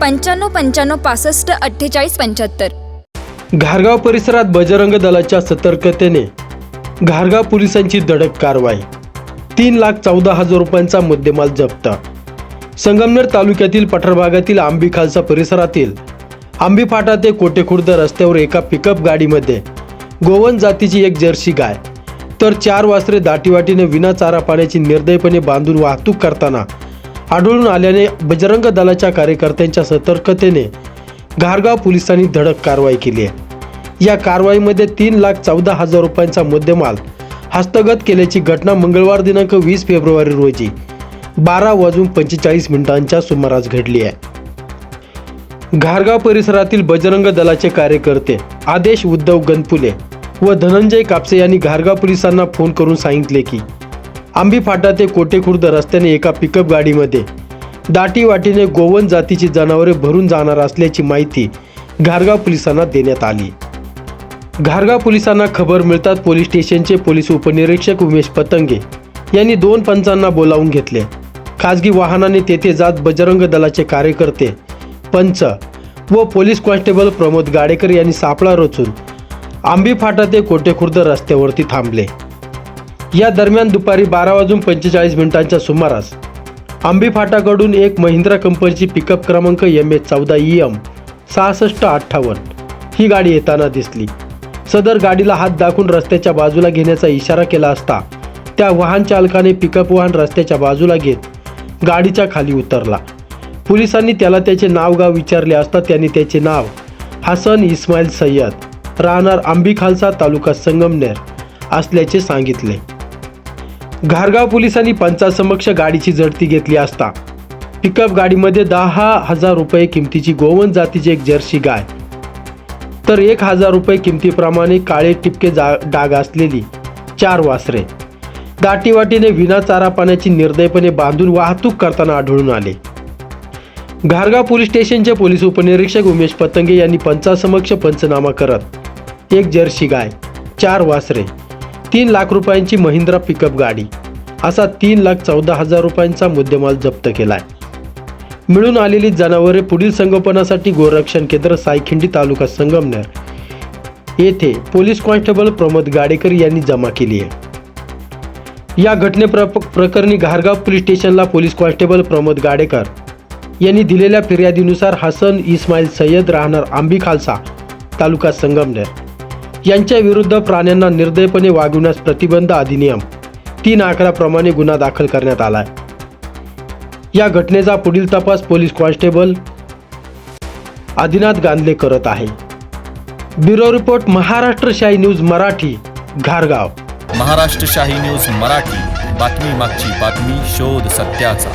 पंच्याण्णव पंच्याण्णव पासष्ट अठ्ठेचाळीस पंच्याहत्तर. घारगाव परिसरात बजरंग दलाच्या सतर्कतेने घारगाव पोलिसांची धडक कारवाई. तीन लाख चौदा हजार रुपयांचा मुद्देमाल जप्त. संगमनेर तालुक्यातील पठार भागातील आंबी खालसा परिसरातील आंबी फाटा ते कोटेखुर्द रस्त्यावर एका पिकअप गाडीमध्ये गोवन जातीची एक जर्सी गाय तर चार वासरे दाटीवाटीने विना चारा पाण्याची निर्दयपणे बांधून वाहतूक करताना आढळून आल्याने बजरंग दलाच्या कार्यकर्त्यांच्या सतर्कतेने घारगाव पोलिसांनी धडक कारवाई केली आहे. या कारवाईमध्ये तीन लाख चौदा हजार रुपयांचा मुद्देमाल हस्तगत केल्याची घटना मंगळवार दिनांक वीस फेब्रुवारी रोजी बारा वाजून पंचेचाळीस मिनिटांच्या सुमारास घडली आहे. घारगाव परिसरातील बजरंग दलाचे कार्यकर्ते आदेश उद्धव गणपुले व धनंजय कापसे यांनी घारगाव पोलिसांना फोन करून सांगितले की आंबी फाटा ते कोटेखुर्द रस्त्याने एका पिकअप गाडीमध्ये. दाटी वाटीने गोवन जातीची जनावरे भरून जाणार असल्याची माहिती घारगाव पोलिसांना देण्यात आली. घारगाव पोलिसांना खबर मिळतात पोलीस स्टेशनचे पोलीस उपनिरीक्षक उमेश पतंगे यांनी दोन पंचांना बोलावून घेतले. खाजगी वाहनाने तेथे जात बजरंग दलाचे कार्यकर्ते पंच व पोलीस कॉन्स्टेबल प्रमोद गाडेकर यांनी सापळा रचून आंबी फाटा ते कोटेखुर्द रस्त्यावरती थांबले. या दरम्यान दुपारी बारा वाजून पंचेचाळीस मिनिटांच्या सुमारास आंबी फाटाकडून एक महिंद्रा कंपनीची पिकअप क्रमांक एम एच चौदा ई एम सहासष्ट अठ्ठावन्न ही गाडी येताना दिसली. सदर गाडीला हात दाखवून रस्त्याच्या बाजूला घेण्याचा इशारा केला असता त्या वाहन चालकाने पिकअप वाहन रस्त्याच्या बाजूला घेत गाडीच्या खाली उतरला. पोलिसांनी त्याला त्याचे नाव गाव विचारले असता त्यांनी त्याचे नाव हसन इस्माईल सय्यद राहणार आंबी खालसा तालुका संगमनेर असल्याचे सांगितले. घारगाव पोलिसांनी पंचासमक्ष गाडीची झडती घेतली असता. पिकअप गाडीमध्ये दहा हजार रुपये किमतीची गोवन जातीची एक जर्सी गाय. तर एक हजार रुपये किमतीप्रमाणे काळे टिपके जा डाग असलेली चार वासरे. दाटीवाटीने विना चारा पाण्याची निर्दयपणे बांधून वाहतूक करताना आढळून आले. घारगाव पोलीस स्टेशनचे पोलीस उपनिरीक्षक उमेश पतंगे यांनी पंचासमक्ष पंचनामा करत एक जर्सी गाय चार वासरे तीन लाख रुपयांची महिंद्रा पिकअप गाडी असा तीन लाख चौदा हजार रुपयांचा मुद्देमाल जप्त केला आहे मिळून आलेली जनावरे पुढील संगोपनासाठी गोरक्षण केंद्र सायखिंडी तालुका संगमनेर येथे पोलीस कॉन्स्टेबल प्रमोद गाडेकर यांनी जमा केली आहे. या घटने प्र प्रकरणी घारगाव पोलीस स्टेशनला पोलीस कॉन्स्टेबल प्रमोद गाडेकर यांनी दिलेल्या फिर्यादीनुसार हसन इस्माईल सय्यद राहणार आंबी खालसा तालुका संगमनेर. यांच्या विरुद्ध प्राण्यांना निर्दयपणे वागविण्यास प्रतिबंध अधिनियम तीन अकराप्रमाणे गुन्हा दाखल करण्यात आलाय. या घटनेचा पुढील तपास पोलीस कॉन्स्टेबल आदिनाथ गांधले करत आहे. ब्युरो रिपोर्ट महाराष्ट्र शाही न्यूज मराठी घारगाव. महाराष्ट्र शाही न्यूज मराठी बातमी मागची बातमी शोध सत्याचा.